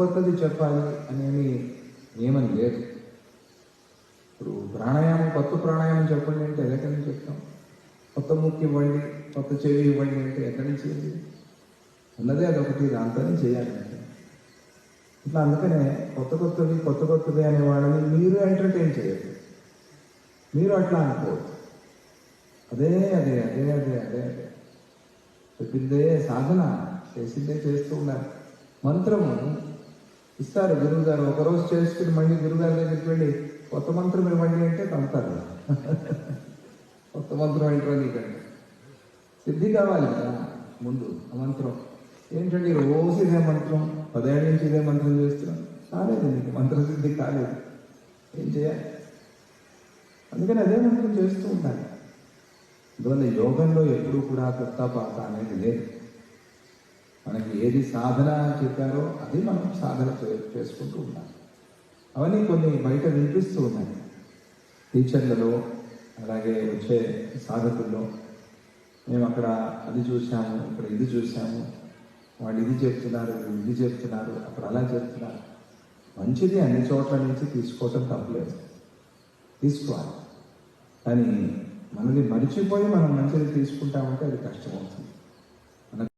కొత్తది చెప్పాలి అనేమి నియమం లేదు. ఇప్పుడు ప్రాణాయామం కొత్త ప్రాణాయామం చెప్పండి అంటే ఎక్కడి నుంచి చెప్తాం? కొత్త ముక్కు ఇవ్వండి కొత్త చెవి ఇవ్వండి అంటే ఎక్కడి నుంచి ఇది? ఉన్నదే అదొకటి దాంతోనే చేయాలి ఇట్లా అందుకనే కొత్త కొత్తవి కొత్త కొత్తవి అనే వాళ్ళని మీరు ఎంటర్టైన్ చేయదు మీరు అట్లా అనుకోవద్దు. అదే అదే అదే అదే అదే అదే. చెప్పిందే సాధన చేసిందే చేస్తూ ఉండాలి. మంత్రము ఇస్తారు గురువుగారు. ఒకరోజు చేసుకుని మళ్ళీ గురువుగారి దగ్గరికి వెళ్ళి కొత్త మంత్రం ఇవ్వండి అంటే తంతారు కొత్త మంత్రం ఏంటో నీకండి సిద్ధి కావాలి కదా. ముందు ఆ మంత్రం. ఏంటంటే రోజు ఇదే మంత్రం. పదేళ్ళ నుంచి ఇదే మంత్రం చేస్తున్నాం. కాలేదు నీకు. మంత్రసిద్ధి కాలేదు. ఏం చేయాలి? అందుకని అదే మంత్రం చేస్తూ ఉండాలి. అందువల్ల యోగంలో ఎప్పుడూ కూడా కొత్త పాత అనేది లేదు. మనకి ఏది సాధన చెప్పారో అది మనం సాధన చేసుకుంటూ ఉండాలి. అవన్నీ కొన్ని బయట వినిపిస్తూ ఉన్నాయి. టీచర్లలో అలాగే వచ్చే సాధకుల్లో. మేము అక్కడ అది చూసాము ఇక్కడ ఇది చూసాము వాళ్ళు ఇది చెప్తున్నారు ఇది చెప్తున్నారు అక్కడ అలా చెప్తున్నారు. మంచిది అన్ని చోట్ల నుంచి తీసుకోవటం తప్పలేదు. తీసుకోవాలి. కానీ మనది మరిచిపోయి మనం మంచిది తీసుకుంటామంటే అది కష్టమవుతుంది.